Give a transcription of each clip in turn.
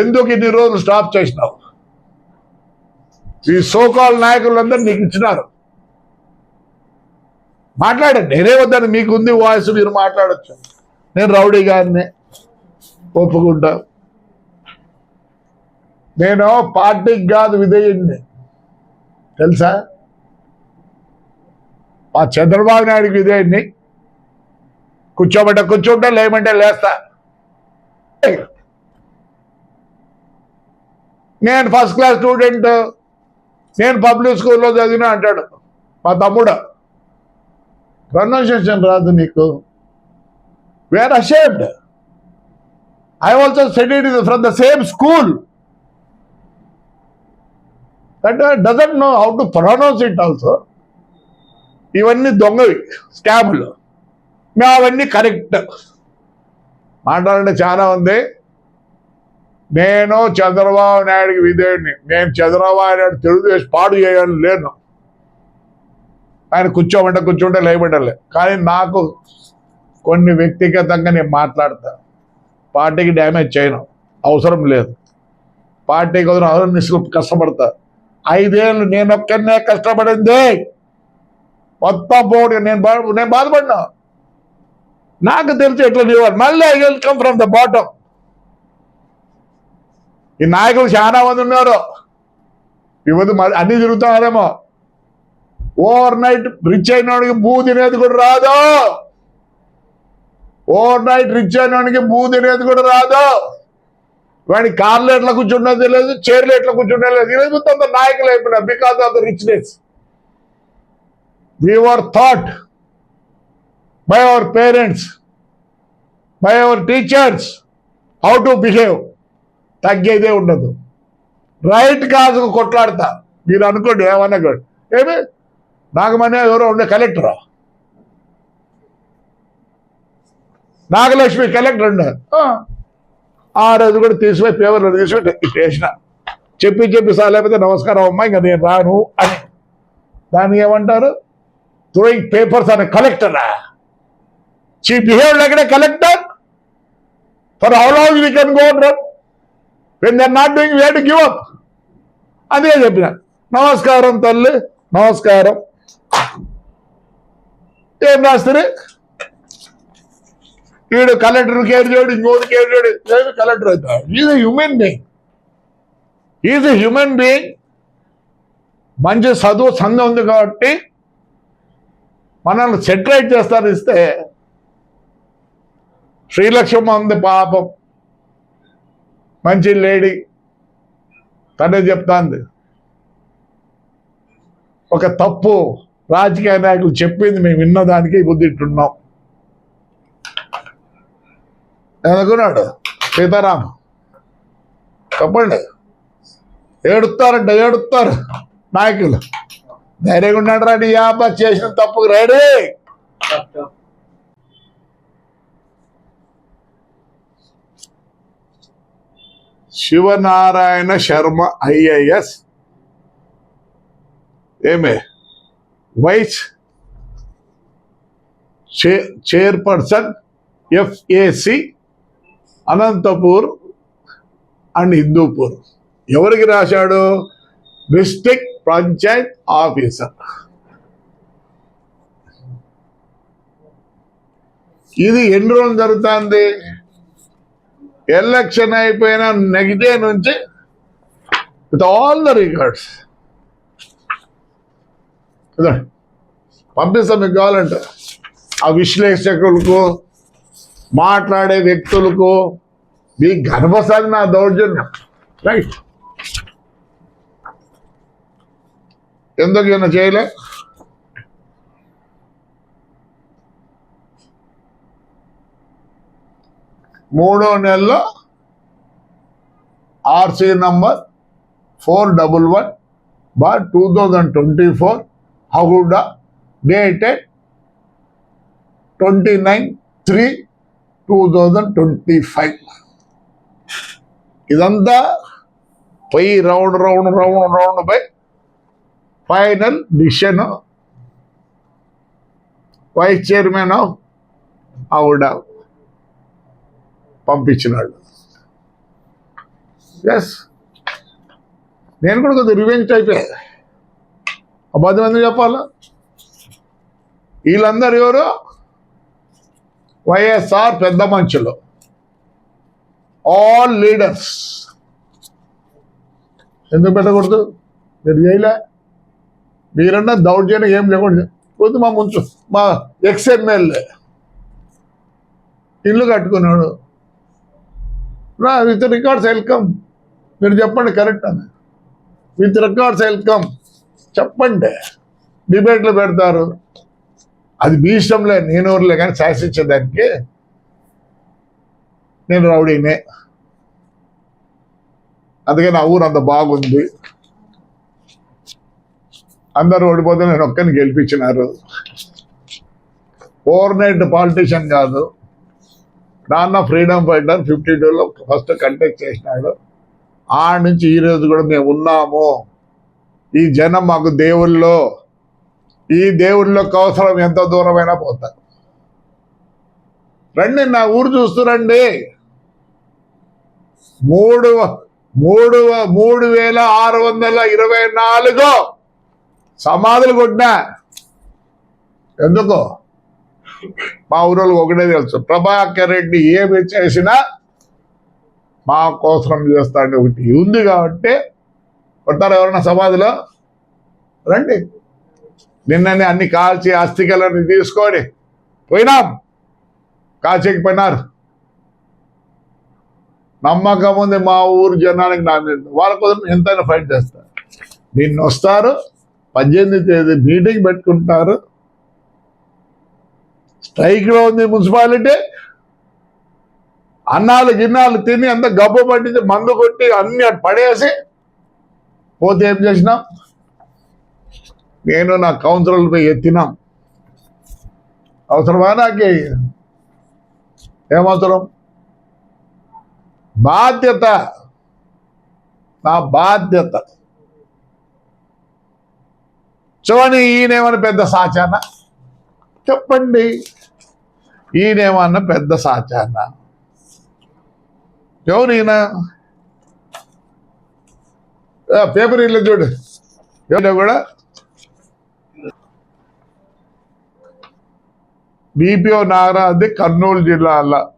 ఎందుకు ఇన్ని రోజులు స్టాప్ చేసినావు? ఈ సోకాల్ నాయకులందరూ నీకు ఇచ్చినారు. మాట్లాడండి నేనే వద్దాను మీకు ఉంది వాయిస్ మీరు మాట్లాడచ్చు. నేను రౌడీ గారిని ఒప్పుకుంటా. నేను పార్టీకి కాదు విధేయుడిని తెలుసా? మా చంద్రబాబు నాయుడికి విధేయుడిని కూర్చోమంటే కూర్చుంటా లేమంటే లేస్తా. నేను ఫస్ట్ క్లాస్ స్టూడెంట్ నేను పబ్లిక్ స్కూల్లో చదివినా అంటాడు మా తమ్ముడు. ప్రొనౌన్సియేషన్ రాదు నీకు. Where ashamed I also studied from the same school that doesn't know how to pronounce it also ఇవన్నీ దొంగవి స్కాములు మేము అవన్నీ కరెక్ట్ మాట్లాడండి చాలా ఉంది. నేను చంద్రబాబు నాయుడికి విధేయుడిని. నేను చంద్రబాబు నాయుడు తెలుగుదేశం పాడు చేయాలని లేను ఆయన కూర్చోమంటే కూర్చుంటే లేబట్టలే కానీ నాకు కొన్ని వ్యక్తిగతంగా నేను మాట్లాడతా. పార్టీకి డ్యామేజ్ చేయను. అవసరం లేదు. పార్టీ కోసం అవసరం కష్టపడతా. ఐదేళ్ళు నేను ఒక్కనే కష్టపడింది. మొత్తం పోటీ నేను నేను బాధపడినా. నాకు తెలిసి ఎట్లా మళ్ళీ I will come from the bottom ఈ నాయకులు చాలా మంది ఉన్నారు. ఇవ్వదు అన్ని తిరుగుతున్నారేమో. ఓవర్ నైట్ రిచ్ అయినోడికి భూ తినేది కూడా రాదు. ఓవర్ నైట్ రిచ్ అయినోడికి భూ తినేది కూడా రాదు. వాడి కార్లు ఎట్లా కూర్చున్నది తెలియదు చైర్లు ఎట్లా కూర్చున్నది లేదు ఈరోజు కొంత నాయకులు అయిపోయినా because of the richness we were taught by our parents, by our teachers, how to behave. తగ్గేదే ఉండదు. రైట్ కాదు కొట్లాడతా. మీరు అనుకోండి ఏమన్నా కూడా. ఏమి? నాగమనే ఎవరో ఉండే కలెక్టరా? నాగలక్ష్మి కలెక్టర్ ఉండే. ఆ. రోజు కూడా తీసిపోయి పేపర్లో తీసుకుంటే వేసిన. చెప్పి చెప్పి సాలేకపోతే నమస్కారం అమ్మా ఇంకా నేను రాను అని. దాన్ని ఏమంటారు? throwing papers on a collector. She behaved like a collector. For how long we can when there not doing they to give up అందుకే అదే చెప్పిన. నమస్కారం తల్లి నమస్కారం. ఏం రాస్తారు వీడు కలెక్టర్ కేర్ చేయడు ఇంకోటి కేర్ చేయడు. లేదు కలెక్టర్ అవుతాడు is a human being is a human being మంచి చదువు సంద ఉంది కాబట్టి మనల్ని సెటిలైట్ చేస్తారు ఇస్తే శ్రీలక్ష్మి ఉంది పాపం. మంచి లేడీ. తనే చెప్తాంది. ఒక తప్పు రాజకీయ నాయకులు చెప్పింది మేము విన్నదానికి బుద్ధిట్టున్నాం అనుకున్నాడు సీతారాం చెప్పండి. ఏడుస్తారంట ఏడుస్తారు నాయకులు. ధైర్యంగా ఉన్నాడు రా నీ చేసిన తప్పుకు రెడీ. శివనారాయణ శర్మ ఐఏఎస్. ఏమే? వైస్ చే- chairperson FAC Anantapur and Hindupur. ఎవరికి రాశాడు? District panchayat officer. ఇది ఎన్ని రోజులు జరుగుతుంది? ఎలక్షన్ అయిపోయిన నెగిటివ్ నుంచి విత్ ఆల్ ద రికార్డ్స్ పంపిస్తాం మీకు కావాలంటే. ఆ విశ్లేషకులకు మాట్లాడే వ్యక్తులకు మీ గర్భసారి నా దౌర్జన్యం. రైట్ ఎందుకు ఈయన చేయలే? మూడో నెలలో RC number four double one bar two thousand twenty four హగుడా dated twenty nine three two thousand twenty five. ఇదంతా పోయి round round round round pi final decision vice chairman of ఆవిడ పంపించినాడు. ఎస్ నేను కూడా కొద్దిగా రివెంజ్ టైపే అబద్ధం ఎందుకు చెప్పాలా? వీళ్ళందరూ ఎవరు? వైఎస్ఆర్ పెద్ద మనుషులు. ఆల్ లీడర్స్ ఎందుకు పెట్టకూడదు? మీరు చేయలే. మీరన్నా దౌర్జన్యం ఏం లేకుండా కొద్ది మా ముంచు మా ఎక్స్ఎమ్మెల్యే ఇల్లు కట్టుకున్నాడు. రా విత్ రికార్డ్స్ వెల్కమ్ మీరు చెప్పండి కరెక్ట్ అని విత్ రికార్డ్స్ వెల్కమ్ చెప్పండి. డిబేట్లు పెడతారు. అది మీ ఇష్టంలే నేను ఊర్లే కానీ శాసించేదానికి నేను రౌడీనే. అందుకే నా ఊరు అంత బాగుంది. అందరూ ఓడిపోతే నేను ఒక్కరిని గెలిపించినారు. ఓవర్ నైట్ పాలిటీషియన్ కాదు. నాన్న ఫ్రీడమ్ ఫైటర్ ఫిఫ్టీ టూలో ఫస్ట్ కంటెక్ట్ చేసినాడు. ఆ నుంచి ఈరోజు కూడా మేము ఉన్నాము. ఈ జనం మాకు దేవుల్లో ఈ దేవుళ్ళకి అవసరం ఎంత దూరమైనా పోతారు. రండి నా ఊరు చూస్తురండి మూడు మూడు మూడు వేల ఆరు వందల ఇరవై నాలుగు. సమాధులు కొట్టినా. ఎందుకు? మా ఊరోళ్ళకి ఒకటే తెలుసు. ప్రభాకర్ రెడ్డి ఏమి చేసినా మా కోసం చేస్తాడు ఒకటి. ఉంది కాబట్టి కొట్టారు ఎవరన్నా సమాధిలో? రండి. నిన్ననే అన్ని కాల్చి అస్థికలన్నీ తీసుకొని పోయినాం. కాల్చేకి పోయినారు. నమ్మకం ఉంది మా ఊరు జనానికి నా వాళ్ళ కోసం ఎంతైనా ఫైట్ చేస్తారు. నిన్న వస్తారు పద్దెనిమిది తేదీ మీటింగ్ పెట్టుకుంటారు. స్ట్రైక్లో ఉంది మున్సిపాలిటీ. అన్నాలు గిన్నాలు తిని అంత గబ్బు పట్టించి మందు కొట్టి అన్ని అటు పడేసి పోతే ఏం చేసినాం? నేను నా కౌన్సిలర్లపై ఎత్తినాం. అవసరమా నాకే? ఏమవసరం? బాధ్యత. నా బాధ్యత. చూడండి ఈయనేమని పెద్ద సాచాన? చెప్పండి. ఈయనేమన్నా పెద్ద సాచాన ఎవరు ఈయన? పేపర్ ఇల్లు చూడు. ఎవరు కూడా? డిపిఓ నాగరాజు కర్నూలు జిల్లాలో.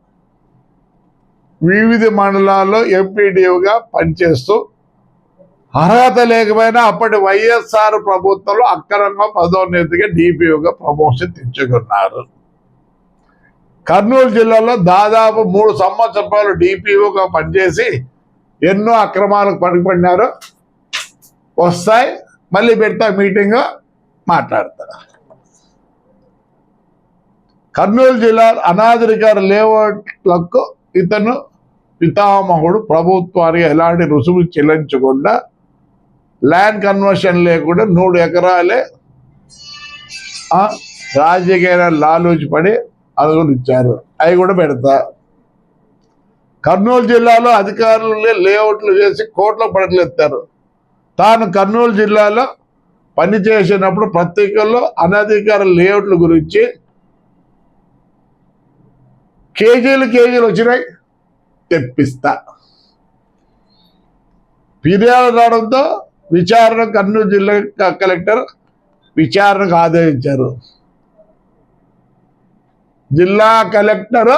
వివిధ మండలాల్లో ఎంపీడీఓగా పనిచేస్తూ అర్హత లేకపోయినా అప్పటి వైఎస్ఆర్ ప్రభుత్వంలో అక్రమంగా పదోన్నతిగా డిపిఓగా ప్రమోషన్ తెచ్చుకున్నారు. కర్నూలు జిల్లాలో దాదాపు మూడు సంవత్సరాలు డిపిఓగా పనిచేసి ఎన్నో అక్రమాలకు పడిపడినారు వస్తాయి మళ్ళీ పెడతా మీటింగ్ మాట్లాడతా. కర్నూలు జిల్లా అనాధికార లేఅవుట్లకు ఇతను పితామహుడు ప్రభుత్వానికి ఎలాంటి రుసుము చెల్లించకుండా ల్యాండ్ కన్వర్షన్ లేకుండా నూడు ఎకరాలే రాజకీయ లాలూచి పడి ఇచ్చారు. అవి కూడా పెడతా. కర్నూలు జిల్లాలో అధికారులు లేఅవుట్లు చేసి కోట్ల పడకలు ఎత్తారు. తాను కర్నూలు జిల్లాలో పనిచేసినప్పుడు పత్రికల్లో అనధికార లేఅవుట్ల గురించి కేజీలు కేజీలు వచ్చినాయి తెప్పిస్తా. ఫిర్యాదు రావడంతో విచారణ కర్నూలు జిల్లా కలెక్టర్ విచారణకు ఆదేశించారు. జిల్లా కలెక్టర్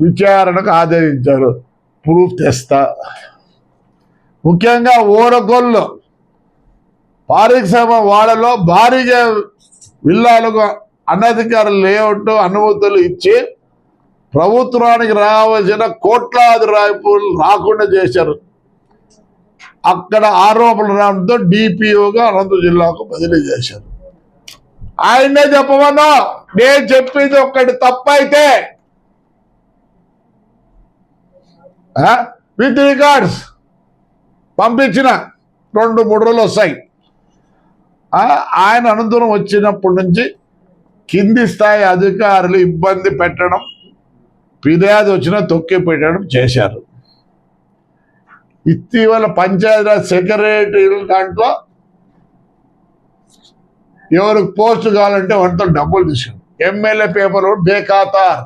విచారణకు ఆదేశించారు. ప్రూఫ్ తెస్తా. ముఖ్యంగా ఓరకొల్లు పారిశ్రమ వాడలో భారీగా విల్లాలకు అనధికార లేఅవుట్ అనుమతులు ఇచ్చి ప్రభుత్వానికి రావాల్సిన కోట్లాది రాయిపులు రాకుండా చేశారు. అక్కడ ఆరోపణలు రావడంతో డిపిఓగా అనంతపురం జిల్లాకు బదిలీ చేశారు. ఆయనే చెప్పమన్నా నేను చెప్పింది ఒక్కటి తప్పైతే విత్ రికార్డ్స్ పంపించిన రెండు మూడు రోజులు వస్తాయి. ఆయన అనంతరం వచ్చినప్పటి నుంచి కింది స్థాయి అధికారులు ఇబ్బంది పెట్టడం ఫిర్యాదు వచ్చినా తొక్కి పెట్టడం చేశారు. ఇటీవల పంచాయతీరాజ్ సెక్రటరీ దాంట్లో ఎవరికి పోస్ట్ కావాలంటే వాటితో డబ్బులు తీసుకుంది ఎమ్మెల్యే పేపర్ బేఖాతార్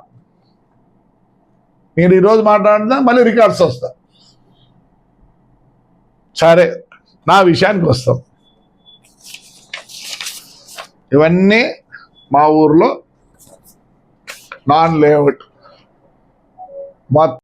నేను ఈరోజు మాట్లాడినా మళ్ళీ రికార్డ్స్ వస్తా సరే నా విషయానికి వస్తాం. ఇవన్నీ మా ఊర్లో నాన్ లేఅవుట్. మొత్తం